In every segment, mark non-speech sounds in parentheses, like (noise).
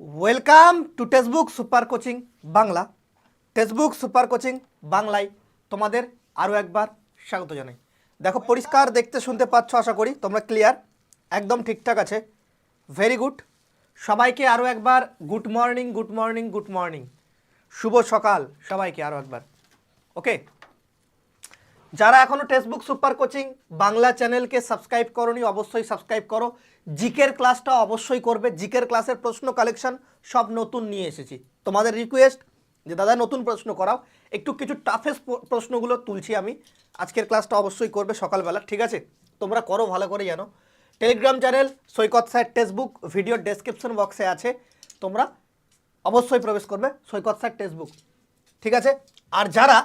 Welcome to textbook super coaching Bangla textbook super coaching বাংলায় তোমাদের আরও একবার স্বাগত জানাই। দেখো, পরিষ্কার দেখতে শুনতে পাচ্ছ, আশা করি তোমরা ক্লিয়ার একদম ঠিকঠাক আছে। ভেরি গুড সবাইকে আরও একবার good morning good morning good morning শুভ সকাল সবাইকে আরও একবার। ওকে যারা এখনও টেক্সটবুক সুপার কোচিং বাংলা চ্যানেলকে সাবস্ক্রাইব করনি, অবশ্যই সাবস্ক্রাইব করো। জিকের ক্লাসটা অবশ্যই করবে। জিকের ক্লাসের প্রশ্ন কালেকশন সব নতুন নিয়ে এসেছি। তোমাদের রিকোয়েস্ট যে, দাদা, নতুন প্রশ্ন করাও। একটু কিছু টাফেস্ট প্রশ্নগুলো তুলছি আমি। আজকের ক্লাসটা অবশ্যই করবে সকালবেলা, ঠিক আছে? তোমরা করো, ভালো করে জানো। Telegram channel Saikat sir textbook video description বক্সে আছে। তোমরা অবশ্যই প্রবেশ করবে সৈকত স্যার টেক্সটবুক ঠিক আছে? আর যারা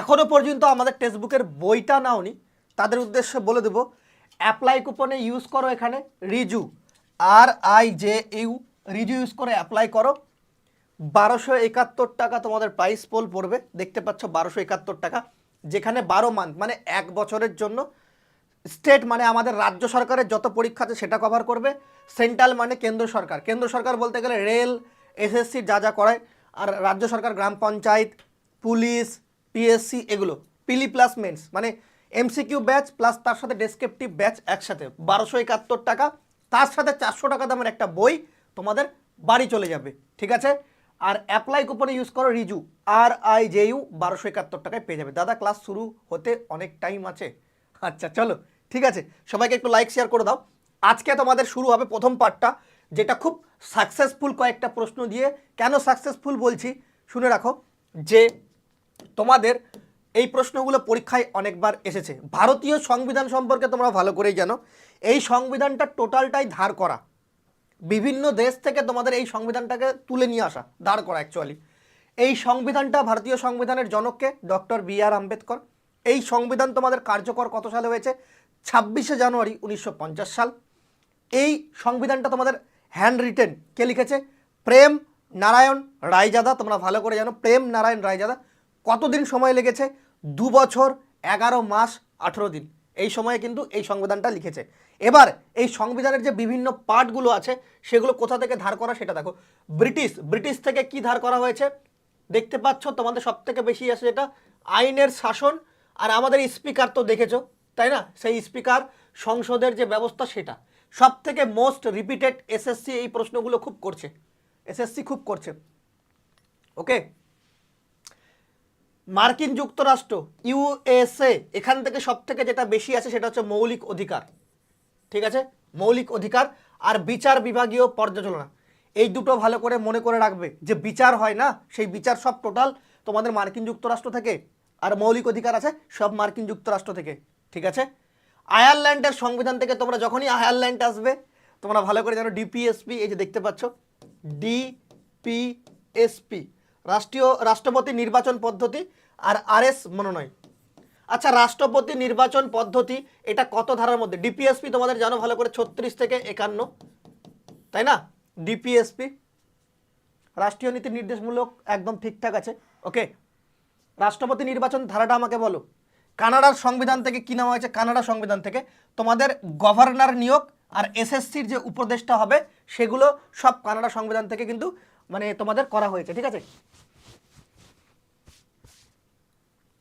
এখনও পর্যন্ত আমাদের টেক্সটবুকের বইটা নাওনি, তাদের উদ্দেশ্যে বলে দেবো অ্যাপ্লাই কুপনে ইউজ করো এখানে, Riju R I J U Riju use করে অ্যাপ্লাই করো। বারোশো একাত্তর টাকা তোমাদের প্রাইস পোল পড়বে, দেখতে পাচ্ছ বারোশো একাত্তর টাকা, যেখানে বারো মান্থ মানে এক বছরের জন্য স্টেট মানে আমাদের রাজ্য সরকারের যত পরীক্ষা আছে সেটা কভার করবে সেন্ট্রাল মানে কেন্দ্র সরকার। কেন্দ্র সরকার বলতে গেলে রেল এসএসসি যা যা করায় আর রাজ্য সরকার, গ্রাম পঞ্চায়েত, পুলিশ পিএসসি এগুলো পিলি প্লাস মেন্স মানে এমসিকিউ ব্যাচ প্লাস তার সাথে ডেসক্রিপটিভ ব্যাচ একসাথে। বারোশো একাত্তর টাকা, তার সাথে চারশো টাকা দামের একটা বই তোমাদের বাড়ি চলে যাবে, ঠিক আছে? আর অ্যাপ্লাই কুপনে ইউজ করো Riju R I J U বারোশো একাত্তর টাকায় পেয়ে যাবে। দাদা ক্লাস শুরু হতে অনেক টাইম আছে। আচ্ছা চলো, ঠিক আছে? সবাইকে একটু লাইক শেয়ার করে দাও। আজকে তোমাদের শুরু হবে প্রথম পার্টটা যেটা খুব সাকসেসফুল কয়েকটা প্রশ্ন দিয়ে। কেন সাকসেসফুল বলছি? শুনে রাখো যে তোমাদের এই প্রশ্নগুলো পরীক্ষায় অনেকবার এসেছে। ভারতীয় সংবিধান সম্পর্কে তোমরা ভালো করেই জানো। এই সংবিধানটা টোটালটাই ধার করা। বিভিন্ন দেশ থেকে তোমাদের এই সংবিধানটাকে তুলে নিয়ে আসা দাঁড় করা অ্যাকচুয়ালি এই সংবিধানটা ভারতীয় সংবিধানের জনককে, ডক্টর বি আর আম্বেদকর। এই সংবিধান তোমাদের কার্যকর কত সালে হয়েছে? ছাব্বিশে জানুয়ারি উনিশশো পঞ্চাশ সাল। এই সংবিধানটা তোমাদের হ্যান্ড রিটেন কে লিখেছে? প্রেম নারায়ণ রায়জাদা। তোমরা ভালো করে জানো, প্রেম নারায়ণ রায়জাদা। কতদিন সময় লেগেছে? দু বছর, এগারো মাস, আঠেরো দিন। এই সময়ে কিন্তু এই সংবিধানটা লিখেছে। এবার এই সংবিধানের যে বিভিন্ন পার্টগুলো আছে, সেগুলো কোথা থেকে ধার করা সেটা দেখো। ব্রিটিশ ব্রিটিশ থেকে কি ধার করা হয়েছে? দেখতে পাচ্ছ, তোমাদের সব থেকে বেশি আছে যেটা, আইনের শাসন, আর আমাদের স্পিকার তো দেখেছ, তাই না? সেই স্পিকার, সংসদের যে ব্যবস্থা সেটা। সব থেকে মোস্ট রিপিটেড এসএসসি এই প্রশ্নগুলো খুব করছে। এসএসসি খুব করছে। ওকে? মার্কিন যুক্তরাষ্ট্র ইউএসএ এখান থেকে সব থেকে যেটা বেশি আছে সেটা হচ্ছে মৌলিক অধিকার। ঠিক আছে? মৌলিক অধিকার আর বিচার বিভাগীয় পর্যালোচনা। এই দুটো ভালো করে মনে করে রাখবে যে বিচার হয় না, সেই বিচার সব টোটাল তোমাদের মার্কিন যুক্তরাষ্ট্র থেকে আর মৌলিক অধিকার আছে সব মার্কিন যুক্তরাষ্ট্র থেকে। ঠিক আছে? আয়ারল্যান্ডের সংবিধান থেকে তোমরা যখনই আয়ারল্যান্ড আসবে, তোমরা ভালো করে জানো ডিপিএসপি এই যে দেখতে পাচ্ছ ডিপিএসপি রাষ্ট্রীয় রাষ্ট্রপতি নির্বাচন পদ্ধতি আর আরএস মনোনয়ন। আচ্ছা রাষ্ট্রপতি নির্বাচন পদ্ধতি এটা কত ধারার মধ্যে? ডিপিএসপি তোমাদের জানো ভালো করে, ছত্রিশ থেকে একান্ন। তাই না? ডিপিএসপি। রাষ্ট্রীয় নীতি নির্দেশমূলক একদম ঠিকঠাক আছে। ওকে। রাষ্ট্রপতি নির্বাচন ধারাটা আমাকে বলো। কানাডার সংবিধান থেকে কী নেওয়া হয়েছে? কানাডা সংবিধান থেকে। তোমাদের গভর্নর নিয়োগ আর এসএসসির যে উপদেষ্টা হবে, সেগুলো সব কানাডা সংবিধান থেকে কিন্তু মানে তোমাদের করা হয়েছে, ঠিক আছে?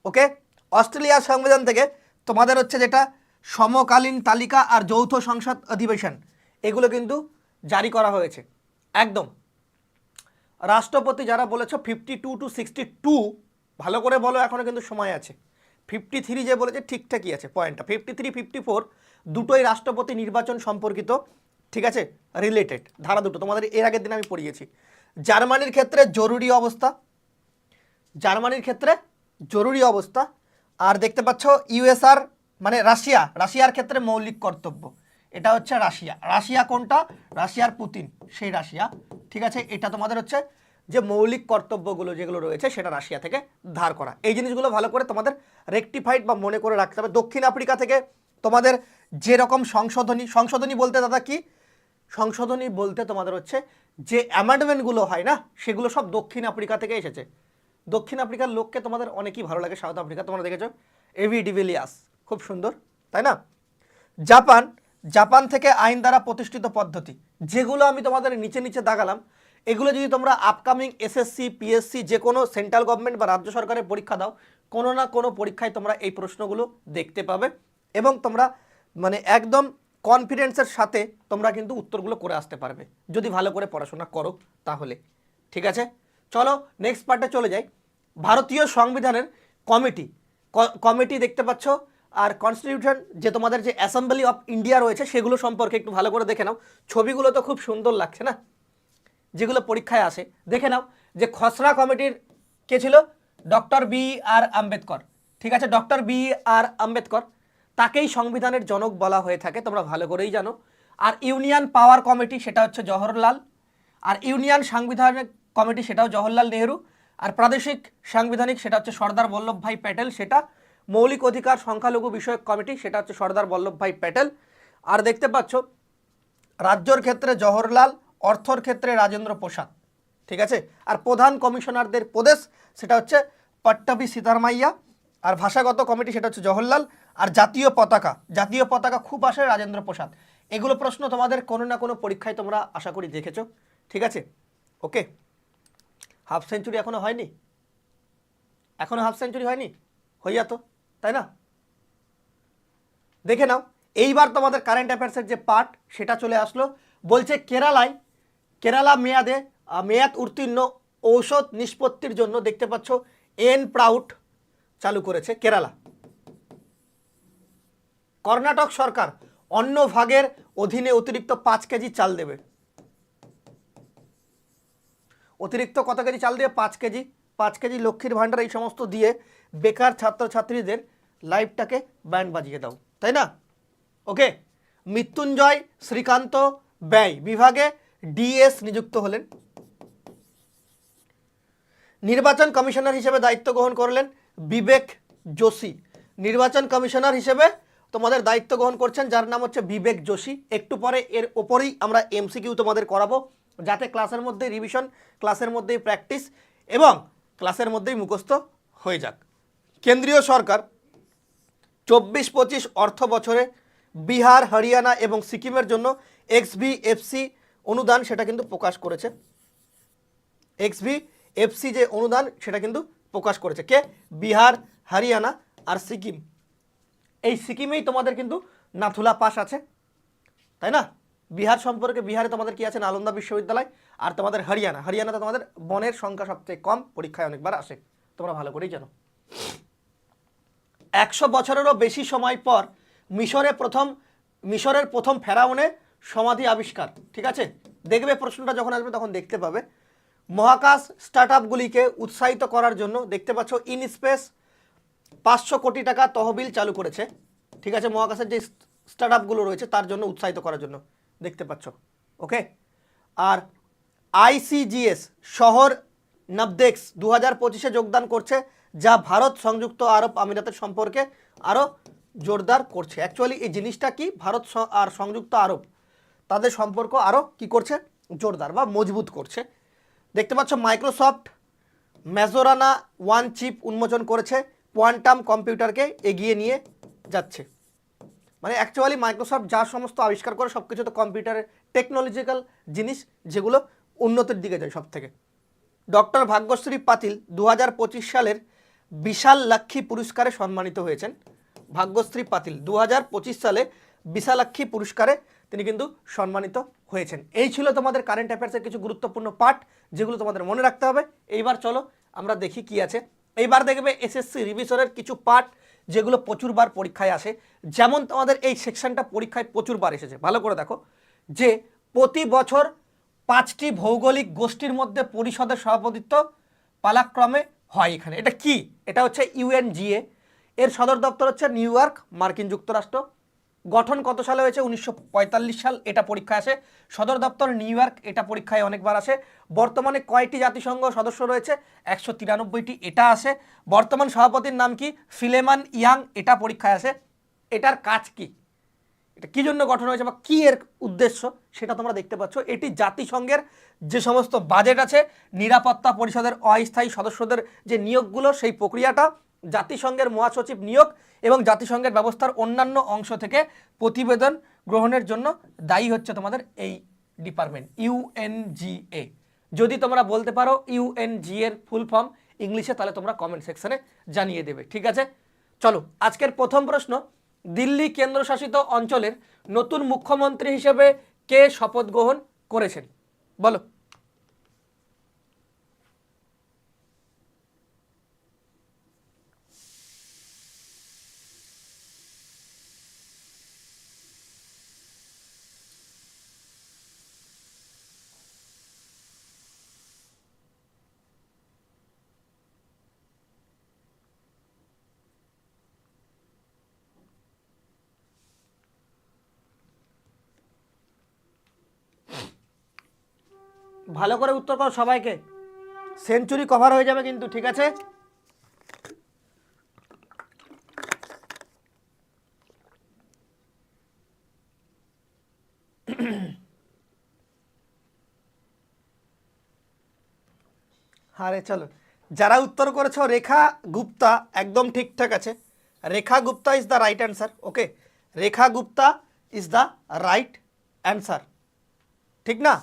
ওকে অস্ট্রেলিয়ার সংবিধান থেকে তোমাদের হচ্ছে যেটা সমকালীন তালিকা আর যৌথ সংসদ অধিবেশন, এগুলো কিন্তু জারি করা হয়েছে। একদম। রাষ্ট্রপতি যারা বলেছ fifty two two sixty two ভালো করে বলো এখনও কিন্তু সময় আছে। ফিফটি থ্রি যে বলেছে ঠিকঠাকই আছে পয়েন্টটা ফিফটি থ্রি ফিফটি ফোর দুটোই রাষ্ট্রপতি নির্বাচন সম্পর্কিত, ঠিক আছে? রিলেটেড ধারা দুটো। তোমাদের এর আগের দিন আমি পড়িয়েছি। জার্মানির ক্ষেত্রে জরুরি অবস্থা। জার্মানির ক্ষেত্রে জরুরি অবস্থা। আর দেখতে পাচ্ছ, ইউএসআর মানে রাশিয়া, রাশিয়ার ক্ষেত্রে মৌলিক কর্তব্য। এটা হচ্ছে রাশিয়া। রাশিয়া কোনটা? রাশিয়ার পুতিন, সেই রাশিয়া। ঠিক আছে, এটা তোমাদের হচ্ছে যে মৌলিক কর্তব্যগুলো যেগুলো রয়েছে, সেটা রাশিয়া থেকে ধার করা। এই জিনিসগুলো ভালো করে তোমাদের রেকটিফাইড বা মনে করে রাখতে হবে। দক্ষিণ আফ্রিকা থেকে তোমাদের যেরকম সংশোধনী সংশোধনী বলতে দাদা কি? সংশোধনী বলতে তোমাদের হচ্ছে যে অ্যামেন্ডমেন্টগুলো হয় না, সেগুলো সব দক্ষিণ আফ্রিকা থেকে এসেছে। দক্ষিণ আফ্রিকার লোককে তোমাদের অনেকই ভালো লাগে, সাউথ আফ্রিকা, তোমরা দেখেছ? এভি ডিভিলিয়াস খুব সুন্দর, তাই না? জাপান জাপান থেকে আইন দ্বারা প্রতিষ্ঠিত পদ্ধতি, যেগুলো আমি তোমাদের নিচে নিচে দাগালাম, এগুলো যদি তোমরা আপকামিং এসএসসি পিএসসি যে কোনো সেন্ট্রাল গভর্নমেন্ট বা রাজ্য সরকারের পরীক্ষা দাও, কোনো না কোনো পরীক্ষায় তোমরা এই প্রশ্নগুলো দেখতে পাবে এবং তোমরা মানে একদম কনফিডেন্সের সাথে তোমরা কিন্তু উত্তরগুলো করে আসতে পারবে। যদি ভালো করে পড়াশোনা করো তাহলে। ঠিক আছে? চলো নেক্সট পার্টে চলে যাই। ভারতীয় সংবিধানের কমিটি কমিটি দেখতে পাচ্ছ, আর কনস্টিটিউশন যে তোমাদের যে অ্যাসেম্বলি অফ ইন্ডিয়া রয়েছে, সেগুলো সম্পর্কে একটু ভালো করে দেখে নাও। ছবিগুলো তো খুব সুন্দর লাগছে না? যেগুলো পরীক্ষায় আসে। দেখে নাও যে খসড়া কমিটির কে ছিল? Doctor B R Ambedkar. ঠিক আছে? Doctor B R Ambedkar. তাকেই সংবিধানের জনক বলা হয়ে থাকে, তোমরা ভালো করেই জানো। আর ইউনিয়ন পাওয়ার কমিটি, সেটা হচ্ছে জওহরলাল। আর ইউনিয়ন সাংবিধানিক কমিটি, সেটাও জওহরলাল নেহেরু। আর প্রাদেশিক সাংবিধানিক, সেটা হচ্ছে সর্দার বল্লভভাই প্যাটেল, সেটা মৌলিক অধিকার সংখ্যালঘু বিষয়ক কমিটি, সেটা হচ্ছে সর্দার বল্লভভাই প্যাটেল। আর দেখতে পাচ্ছ, রাজ্যর ক্ষেত্রে জওহরলাল, অর্থর ক্ষেত্রে রাজেন্দ্র প্রসাদ, ঠিক আছে? আর প্রধান কমিশনারদের প্রদেশ, সেটা হচ্ছে পট্টাভি সীতারমাইয়া। আর ভাষাগত কমিটি সেটা হচ্ছে জওহরলাল আর জাতীয় পতাকা। জাতীয় পতাকা খুব আসে রাজেন্দ্র প্রসাদ। এগুলো প্রশ্ন তোমাদের কোনো না কোনো পরীক্ষায় তোমরা আশা করি দেখেছ। ঠিক আছে? ওকে। হাফ সেঞ্চুরি এখনও হয়নি? এখনও হাফ সেঞ্চুরি হয়নি? হইয়া তো, তাই না? দেখে নাও, এইবার তোমাদের কারেন্ট অ্যাফেয়ার্সের যে পার্ট সেটা চলে আসলো। বলছে কেরালায়, কেরালা মেয়াদে মেয়াদ উত্তীর্ণ ঔষধ নিষ্পত্তির জন্য দেখতে পাচ্ছ এন প্রাউট চালু করেছে কেরালা। কর্ণাটক সরকার অন্য ভাগের অধীনে অতিরিক্ত পাঁচ কেজি চাল দেবে। অতিরিক্ত কত কেজি চাল দিয়ে? পাঁচ কেজি। পাঁচ কেজি লক্ষ্মীর ভাণ্ডার এই সমস্ত দিয়ে বেকার ছাত্রছাত্রীদের লাইফটাকে ব্যান্ড বাজিয়ে দাও। তাই না? ওকে? মৃত্যুঞ্জয় শ্রীকান্ত ব্যয় বিভাগে ডিএস নিযুক্ত হলেন। নির্বাচন কমিশনার হিসেবে দায়িত্ব গ্রহণ করলেন বিবেক যোশী, নির্বাচন কমিশনার হিসেবে তোমাদের দায়িত্ব গ্রহণ করছেন, যার নাম হচ্ছে বিবেক যোশী। একটু পরে এর ওপরেই আমরা এমসিকিউ তোমাদের করাবো, যাতে ক্লাসের মধ্যে রিভিশন ক্লাসের মধ্যেই প্র্যাকটিস এবং ক্লাসের মধ্যেই মুখস্থ হয়ে যাক। কেন্দ্রীয় সরকার চব্বিশ পঁচিশ অর্থ বছরে বিহার, হরিয়ানা এবং সিকিমের জন্য এক্সভিএফসি অনুদান সেটা কিন্তু প্রকাশ করেছে। এক্সভি এফসি যে অনুদান সেটা কিন্তু প্রকাশ করেছে। কে? বিহার, হরিয়ানা আর সিকিম। এই সিকিমেই তোমাদের কিন্তু নাথুলা পাস আছে। তাই না? বিহার সম্পর্কে বিহারে তোমাদের কি আছে? নালন্দা বিশ্ববিদ্যালয় আর তোমাদের হরিয়ানা। হরিয়ানাতে তোমাদের বনের সংখ্যা সবচেয়ে কম, পরীক্ষায় অনেকবার আসে। তোমরা ভালো করেই জানো। একশো বছরেরও বেশি সময় পর মিশরে প্রথম, মিশরের প্রথম ফেরাউনে সমাধি আবিষ্কার। ঠিক আছে? দেখবে প্রশ্নটা যখন আসবে তখন দেখতে পাবে। মহাকাশ স্টার্ট আপগুলিকে উৎসাহিত করার জন্য দেখতে পাচ্ছ ইন স্পেস পাঁচশো কোটি টাকা তহবিল চালু করেছে। ঠিক আছে, মহাকাশের যে স্টার্ট আপগুলো রয়েছে তার জন্য উৎসাহিত করার জন্য দেখতে পাচ্ছ। ওকে? আর আইসিজিএস শহর নবদেক্স দু হাজার পঁচিশে যোগদান করছে, যা ভারত সংযুক্ত আরব আমিরাতের সম্পর্কে আরও জোরদার করছে। অ্যাকচুয়ালি এই জিনিসটা কি? ভারত আর সংযুক্ত আরব তাদের সম্পর্ক আরও কি করছে? জোরদার বা মজবুত করছে। দেখতে পাচ্ছ মাইক্রোসফট ম্যাজোরানা ওয়ান চিপ উন্মোচন করেছে কোয়ান্টাম কম্পিউটারকে এগিয়ে নিয়ে যাচ্ছে। মানে অ্যাকচুয়ালি মাইক্রোসফট যা সমস্ত আবিষ্কার করে সব কিছু তো কম্পিউটারের টেকনোলজিক্যাল জিনিস, যেগুলো উন্নতির দিকে যায় সব থেকে ডক্টর ভাগ্যশ্রী পাতিল দু হাজার পঁচিশ সালের বিশাল লাক্ষী পুরস্কারে সম্মানিত হয়েছেন। ভাগ্যশ্রী পাতিল দু হাজার পঁচিশ সালে বিশালাক্ষী পুরস্কারে তিনি কিন্তু সম্মানিত হয়েছেন। এই ছিল তোমাদের কারেন্ট অ্যাফেয়ার্সের কিছু গুরুত্বপূর্ণ পার্ট যেগুলো তোমাদের মনে রাখতে হবে। এইবার চলো আমরা দেখি কি আছে। এইবার দেখবে এসএসসি রিভিশনের কিছু পার্ট যেগুলো প্রচুরবার পরীক্ষায় আসে। যেমন তোমাদের এই সেকশনটা পরীক্ষায় প্রচুরবার এসেছে। ভালো করে দেখো। যে প্রতি বছর পাঁচটি ভৌগোলিক গোষ্ঠীর মধ্যে পরিষদের সভাপতিত্ব পালাক্রমে হয় এখানে। এটা কি? এটা হচ্ছে ইউএনজিএ এর সদর দপ্তর হচ্ছে নিউ ইয়র্ক, মার্কিন যুক্তরাষ্ট্র। গঠন কত সালে হয়েছে? উনিশশো পঁয়তাল্লিশ সাল এটা পরীক্ষায় আসে। সদর দপ্তর নিউ ইয়র্ক এটা পরীক্ষায় অনেকবার আসে। বর্তমানে কয়টি জাতিসংঘ সদস্য রয়েছে? একশো তিরানব্বইটি এটা আসে। বর্তমান সভাপতির নাম কি? ফিলেমান ইয়াং এটা পরীক্ষায় আসে। এটার কাজ কি? এটা কী জন্য গঠন হয়েছে বা কী এর উদ্দেশ্য সেটা তোমরা দেখতে পাচ্ছ। এটি জাতিসংঘের যে সমস্ত বাজেট আছে, নিরাপত্তা পরিষদের অস্থায়ী সদস্যদের যে নিয়োগগুলো, সেই প্রক্রিয়াটা জাতিসংঘের মহাসচিব নিয়োগ এবং জাতিসংঘের ব্যবস্থার অন্যান্য অংশ থেকে প্রতিবেদন গ্রহণের জন্য দায়ী হচ্ছে তোমাদের এই ডিপার্টমেন্ট ইউএনজিএ যদি তোমরা বলতে পারো ইউএনজি এর ফুল ফর্ম ইংলিশে, তাহলে তোমরা কমেন্ট সেকশনে জানিয়ে দেবে, ঠিক আছে? চলো, আজকের প্রথম প্রশ্ন, দিল্লি কেন্দ্রশাসিত অঞ্চলের নতুন মুখ্যমন্ত্রী হিসেবে কে শপথ গ্রহণ করেছেন? বলো। ভালো করে উত্তর করো সবাইকে। সেঞ্চুরি কভার হয়ে যাবে কিন্তু, ঠিক আছে? আরে চলো, যারা উত্তর করেছ, রেখা গুপ্তা একদম ঠিকঠাক আছে। Rekha Gupta is the right answer okay Rekha Gupta is the right answer ঠিক না?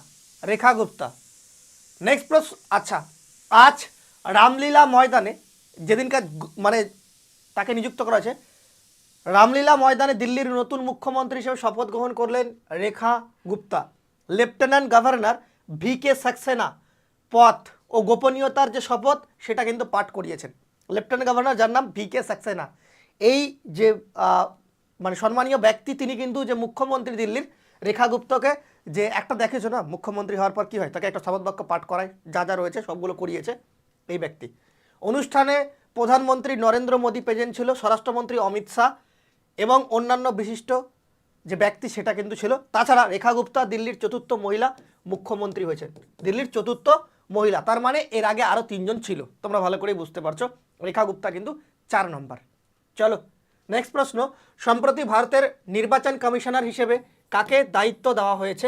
রেখা গুপ্তা। নেক্সট প্রশ্ন আচ্ছা আজ রামলীলা ময়দানে যেদিনকার মানে তাকে নিযুক্ত করা আছে রামলীলা ময়দানে দিল্লির নতুন মুখ্যমন্ত্রী হিসেবে শপথ গ্রহণ করলেন Rekha Gupta. Lieutenant governor V K Saxena পথ ও গোপনীয়তার যে শপথ, সেটা কিন্তু পাঠ করিয়েছেন। লেফটেন্যান্ট গভর্নর যার নাম ভি কে সাক্সেনা এই যে মানে সম্মানীয় ব্যক্তি, তিনি কিন্তু যে মুখ্যমন্ত্রী দিল্লির রেখা গুপ্তকে যে একটা দেখেছ না, মুখ্যমন্ত্রী হওয়ার পর কি হয়? তাকে একটা শপথ বাক্য পাঠ করায়, যা যা রয়েছে সবগুলো করিয়েছে এই ব্যক্তি। অনুষ্ঠানে প্রধানমন্ত্রী নরেন্দ্র মোদী প্রেজেন্ট ছিল স্বরাষ্ট্রমন্ত্রী অমিত শাহ এবং অন্যান্য বিশিষ্ট যে ব্যক্তি সেটা কিন্তু ছিল। তাছাড়া রেখা গুপ্তা দিল্লির চতুর্থ মহিলা মুখ্যমন্ত্রী হয়েছেন দিল্লির চতুর্থ মহিলা, তার মানে এর আগে আরও তিনজন ছিল। তোমরা ভালো করেই বুঝতে পারছ, রেখা গুপ্তা কিন্তু চার নম্বর। চলো নেক্সট প্রশ্ন, সম্প্রতি ভারতের নির্বাচন কমিশনার হিসেবে কাকে দায়িত্ব দেওয়া হয়েছে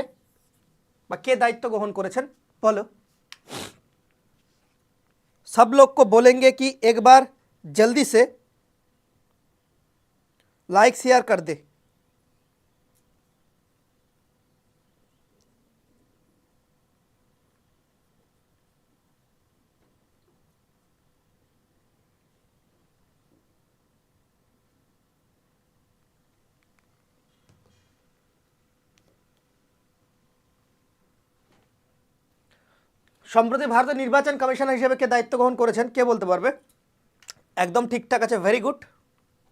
বা কে দায়িত্ব গ্রহণ করেছেন বলো सब लोग को बोलेंगे कि एक बार जल्दी से लाइक शेयर कर दे সম্প্রতি ভারতের নির্বাচন কমিশনার হিসেবে কে দায়িত্ব গ্রহণ করেছেন, কে বলতে পারবে? একদম ঠিকঠাক আছে ভেরি গুড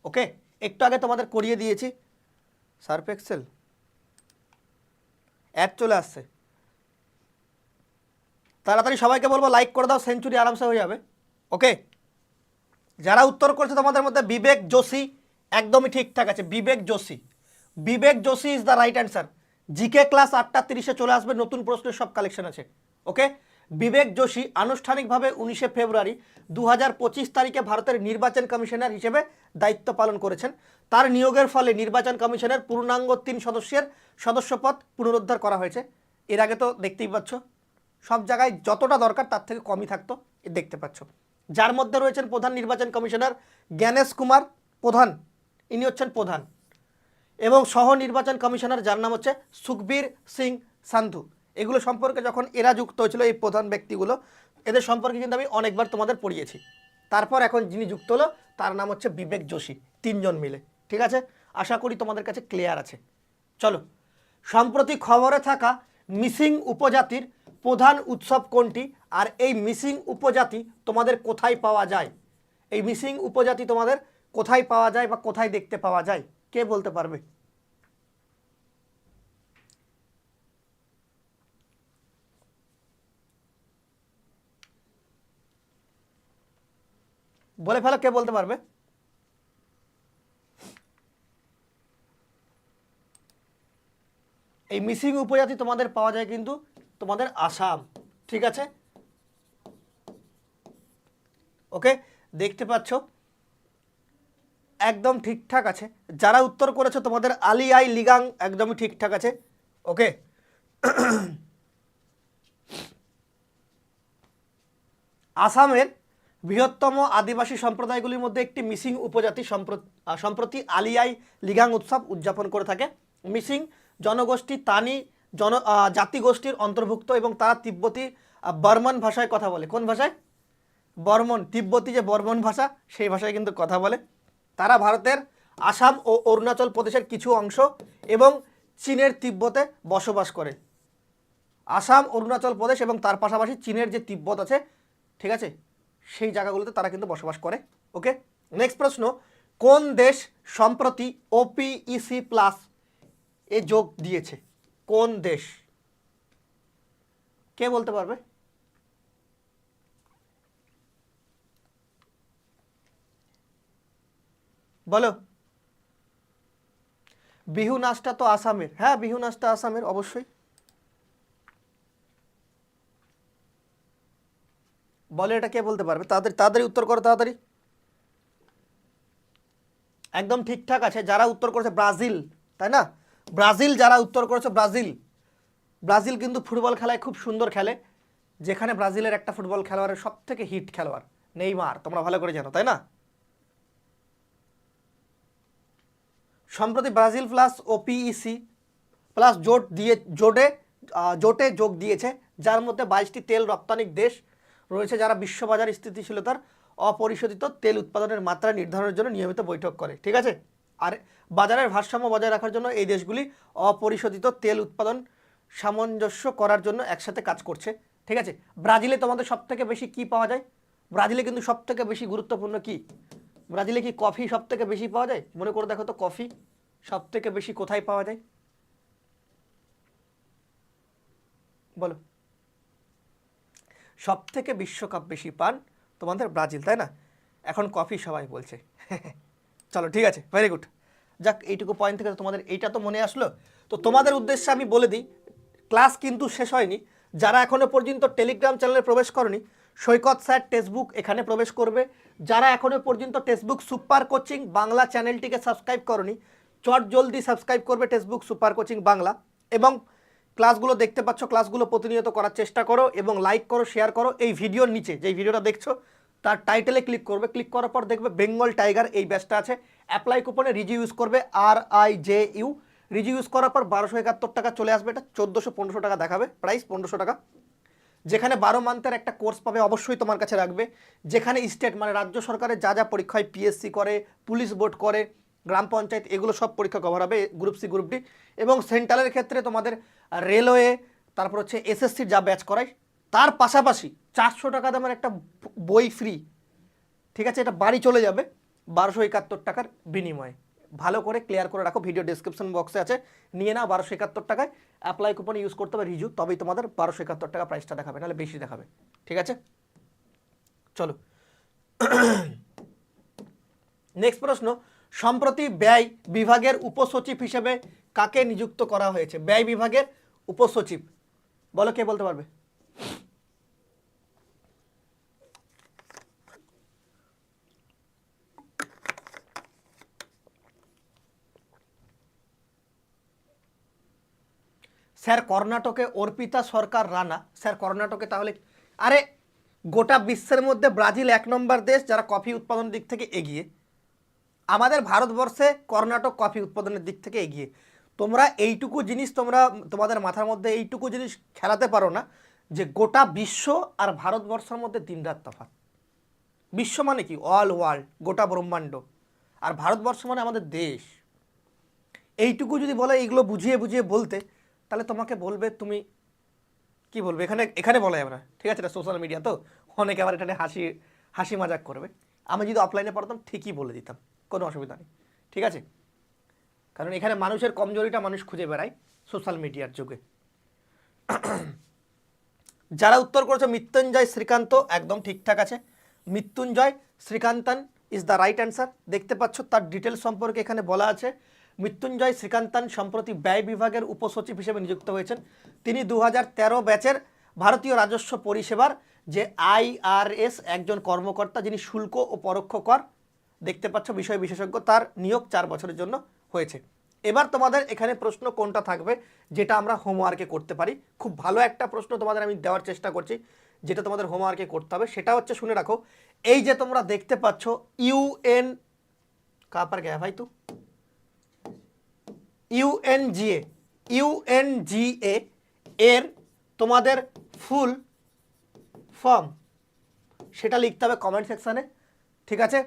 ওকে একটু আগে তোমাদের করিয়ে দিয়েছি। Surf Excel. অ্যাড চলে আসছে। তাড়াতাড়ি সবাইকে বলব লাইক করে দাও সেঞ্চুরি আরামসে হয়ে যাবে। ওকে যারা উত্তর করছে তোমাদের মধ্যে, বিবেক যোশী একদমই ঠিকঠাক আছে, Vivek Joshi. Vivek Joshi is the right answer GK class আটটা তিরিশে চলে আসবে, নতুন প্রশ্নের সব কালেকশন আছে। ওকে বিবেক যোশী আনুষ্ঠানিকভাবে উনিশে ফেব্রুয়ারি দু হাজার পঁচিশ তারিখে ভারতের নির্বাচন কমিশনার হিসেবে দায়িত্ব পালন করেছেন। তার নিয়োগের ফলে নির্বাচন কমিশনের পূর্ণাঙ্গ তিন সদস্যের সদস্যপদ পুনরুদ্ধার করা হয়েছে। এর আগে তো দেখতেই পাচ্ছ, সব জায়গায় যতটা দরকার তার থেকে কমই থাকতো দেখতে পাচ্ছ। যার মধ্যে রয়েছেন প্রধান নির্বাচন কমিশনার জ্ঞানেশ কুমার প্রধান, ইনি হচ্ছেন প্রধান। এবং সহ নির্বাচন কমিশনার যার নাম হচ্ছে সুখবীর সিং সান্ধু। এগুলো সম্পর্কে যখন এরা যুক্ত হয়েছিল, এই প্রধান ব্যক্তিগুলো, এদের সম্পর্কে কিন্তু আমি অনেকবার তোমাদের পড়িয়েছি। তারপর এখন যিনি যুক্ত হলো, তার নাম হচ্ছে বিবেক যোশী, তিনজন মিলে। ঠিক আছে? আশা করি তোমাদের কাছে ক্লিয়ার আছে। চলো সম্প্রতি খবরে থাকা মিসিং উপজাতির প্রধান উৎসব কোনটি? আর এই মিসিং উপজাতি তোমাদের কোথায় পাওয়া যায়? এই মিসিং উপজাতি তোমাদের কোথায় পাওয়া যায় বা কোথায় দেখতে পাওয়া যায়? কে বলতে পারবে? বলে ফেলো, কে বলতে পারবে? এই মিসিং উপজাতি তোমাদের পাওয়া যায় কিন্তু তোমাদের আসাম, ঠিক আছে? ওকে, দেখতে পাচ্ছ? একদম ঠিকঠাক আছে। যারা উত্তর করেছ, তোমাদের আলি আই লিগাং একদমই ঠিকঠাক আছে। ওকে? আসামের বৃহত্তম আদিবাসী সম্প্রদায়গুলির মধ্যে একটি মিসিং উপজাতি সম্প্র- সম্প্রতি আলিয়াই লিগাং উৎসব উদযাপন করে থাকে। মিসিং জনগোষ্ঠী তানি জন জাতিগোষ্ঠীর অন্তর্ভুক্ত এবং তারা তিব্বতী বর্মন ভাষায় কথা বলে। কোন ভাষায়? বর্মন, তিব্বতী যে বর্মন ভাষা, সেই ভাষায় কিন্তু কথা বলে। তারা ভারতের আসাম ও অরুণাচল প্রদেশের কিছু অংশ এবং চীনের তিব্বতে বসবাস করে। আসাম, অরুণাচল প্রদেশ এবং তার পাশাপাশি চীনের যে তিব্বত আছে, ঠিক আছে? সেই জায়গাগুলোতে তারা কিন্তু বসবাস করে। ওকে নেক্সট প্রশ্ন, কোন দেশ সম্প্রতি ওপিইসি প্লাস এ যোগ দিয়েছে? কোন দেশ? কে বলতে পারবে? বলো। বিহু নাচটা তো আসামের। হ্যাঁ বিহু নাচটা আসামের, অবশ্যই। বলে এটা কে বলতে পারবে? তাড়াতাড়ি তাড়াতাড়ি উত্তর করো তাড়াতাড়ি। একদম ঠিকঠাক আছে, যারা উত্তর করেছে ব্রাজিল, তাই না? ব্রাজিল যারা উত্তর করেছে, ব্রাজিল। ব্রাজিল কিন্তু ফুটবল খেলায় খুব সুন্দর খেলে, যেখানে ব্রাজিলের একটা ফুটবল খেলোয়াড়ের সব থেকে হিট খেলোয়াড়, নেইমার, তোমরা ভালো করে জানো, তাই না? সম্প্রতি ব্রাজিল প্লাস ও পিইসি প্লাস জোট দিয়ে, জোটে জোটে যোগ দিয়েছে, যার মধ্যে বাইশটি তেল রপ্তানি দেশ রয়েছে যারা বিশ্ববাজার স্থিতিশীলতার অপরিশোধিত তেল উৎপাদনের মাত্রা নির্ধারণের জন্য নিয়মিত বৈঠক করে, ঠিক আছে? আর বাজারের ভারসাম্য বজায় রাখার জন্য এই দেশগুলি অপরিশোধিত তেল উৎপাদন সামঞ্জস্য করার জন্য একসাথে কাজ করছে, ঠিক আছে? ব্রাজিলে তোমাদের সব থেকে বেশি কি পাওয়া যায়? ব্রাজিলে কিন্তু সব থেকে বেশি গুরুত্বপূর্ণ কি? ব্রাজিলে কি কফি সব থেকে বেশি পাওয়া যায়? মনে করে দেখো তো, কফি সব থেকে বেশি কোথায় পাওয়া যায়? বলো। সব থেকে বিশ্বকাপ বেশি পান তোমাদের ব্রাজিল, তাই না? এখন কফি সবাই বলছে। (laughs) চলো, ঠিক আছে ভেরি গুড যাক, এইটুকু পয়েন্ট থেকে তোমাদের, এইটা তো মনে আসলো। তো তোমাদের উদ্দেশ্যে আমি বলে দিই, ক্লাস কিন্তু শেষ হয়নি। যারা এখনও পর্যন্ত টেলিগ্রাম চ্যানেলে প্রবেশ করনি, সৈকত স্যার টেক্সটবুক এখানে প্রবেশ করবে। যারা এখনও পর্যন্ত টেক্সটবুক সুপার কোচিং বাংলা চ্যানেলটিকে সাবস্ক্রাইব করনি, চট জলদি সাবস্ক্রাইব করবে টেক্সটবুক সুপার কোচিং বাংলা। এবং ক্লাসগুলো দেখতে পাচ্ছ, ক্লাসগুলো প্রতিনিয়ত করার চেষ্টা করো এবং লাইক করো শেয়ার করো এই ভিডিওর নিচে, যেই ভিডিওটা দেখছ, তার টাইটেলে ক্লিক করবে। ক্লিক করার পর দেখবে বেঙ্গল টাইগার এই ব্যাচটা আছে। অ্যাপ্লাই কুপনে রিজি ইউজ করবে R I J U Riji use করার পর বারোশো একাত্তর টাকা চলে আসবে। এটা চোদ্দোশো পনেরোশো টাকা দেখাবে। প্রাইস পনেরোশো টাকা। যেখানে বারো মান্থের একটা কোর্স পাবে, অবশ্যই তোমার কাছে রাখবে। যেখানে স্টেট মানে রাজ্য সরকারের যা যা পরীক্ষায় পিএসসি করে পুলিশ বোর্ড করে, গ্রাম পঞ্চায়েত, এগুলো সব পরীক্ষা কভার হবে গ্রুপ সি গ্রুপ ডি এবং সেন্ট্রালের ক্ষেত্রে তোমাদের রেলওয়ে, তারপর হচ্ছে এসএসসির যা ব্যাচ করায়, তার পাশাপাশি চারশো টাকা দামের একটা বই ফ্রি ঠিক আছে? এটা বাড়ি চলে যাবে, বারোশো একাত্তর টাকার বিনিময়ে। ভালো করে ক্লিয়ার করে রাখো ভিডিও ডিসক্রিপশন বক্সে আছে। নিয়ে নাও বারোশো একাত্তর টাকায় অ্যাপ্লাই কুপন ইউজ করতে হবে রিজু তবেই তোমাদের বারোশো একাত্তর টাকা প্রাইসটা দেখাবে, নাহলে বেশি দেখাবে, ঠিক আছে? চলো। নেক্সট প্রশ্ন, সম্প্রতি ব্যয় বিভাগের উপসচিব হিসেবে কাকে নিযুক্ত করা হয়েছে? ব্যয় বিভাগের উপসচিব। বলো কে বলতে পারবে? স্যার, কর্ণাটকে অর্পিতা সরকার রানা। স্যার, কর্ণাটকে তাহলে আরে, গোটা বিশ্বের মধ্যে ব্রাজিল এক নম্বর দেশ যারা কফি উৎপাদনের দিক থেকে এগিয়ে। আমাদের ভারতবর্ষে কর্ণাটক কফি উৎপাদনের দিক থেকে এগিয়ে। তোমরা এইটুকু জিনিস তোমরা তোমাদের মাথার মধ্যে এইটুকু জিনিস খেলাতে পারো না যে গোটা বিশ্ব আর ভারতবর্ষের মধ্যে দিনরাত তফাৎ। বিশ্ব মানে কি? অল ওয়ার্ল্ড গোটা ব্রহ্মাণ্ড। আর ভারতবর্ষ মানে আমাদের দেশ। এইটুকু যদি বলে, এইগুলো বুঝিয়ে বুঝিয়ে বলতে, তাহলে তোমাকে বলবে, তুমি কি বলবে? এখানে এখানে বলা যাবে না। ঠিক আছে, এটা সোশ্যাল মিডিয়া তো। অনেকে আবার এখানে হাসি হাসি মজাক করবে। আমি যদি অফলাইনে পড়তাম, ঠিকই বলে দিতাম। কোনো অসুবিধা নেই। ঠিক আছে? কারণ এখানে মানুষের কমজোরিটা মানুষ খুঁজে বেড়ায় সোশ্যাল মিডিয়ার যুগে। যারা উত্তর করেছে, মৃত্যুঞ্জয় শ্রীকান্ত একদম ঠিকঠাক আছে। Mrityunjay Srikanthan is the right answer দেখতে পাচ্ছ, তার ডিটেলস সম্পর্কে এখানে বলা আছে। মৃত্যুঞ্জয় শ্রীকান্তন সম্প্রতি ব্যয় বিভাগের উপসচিব হিসেবে নিযুক্ত হয়েছেন। তিনি দু হাজার তেরো ব্যাচের ভারতীয় রাজস্ব পরিষেবার যে আইআরএস একজন কর্মকর্তা, যিনি শুল্ক ও পরোক্ষ কর, দেখতে পাচ্ছ, বিষয় বিশেষজ্ঞ, তার নিয়োগ চার বছরের জন্য। হয়েছে। এবার তোমাদের এখানে প্রশ্ন কোনটা থাকবে, যেটা আমরা হোমওয়ার্কে করতে পারি। খুব ভালো একটা প্রশ্ন তোমাদের আমি দেওয়ার চেষ্টা করছি, যেটা তোমাদের হোমওয়ার্কে করতে হবে। সেটা হচ্ছে, শুনে রাখো, এই যে তোমরা দেখতে পাচ্ছ ইউএন কাপার গ্যা ভাই তু? ইউএনজিএ ইউএনজিএ এর তোমাদের ফুল ফর্ম সেটা লিখতে হবে কমেন্ট সেকশানে ঠিক আছে?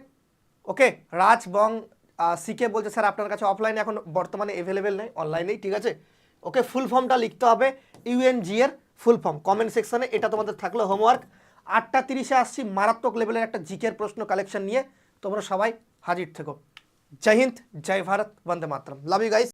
ওকে রাজ বং সিকে বলছে, স্যার, আপনার কাছে অফলাইনে এখন বর্তমানে অ্যাভেলেবেল নেই অনলাইনেই ঠিক আছে? ওকে ফুল ফর্মটা লিখতে হবে ইউএনজি এর ফুল ফর্ম কমেন্ট সেকশনে এটা তোমাদের থাকল হোমওয়ার্ক আটটা তিরিশে আসছি, মারাত্মক লেভেলের একটা জিকের প্রশ্ন কালেকশন নিয়ে তোমরা সবাই হাজির থেকো। Jai Hind, Jai Bharat, Vande Mataram. Love you guys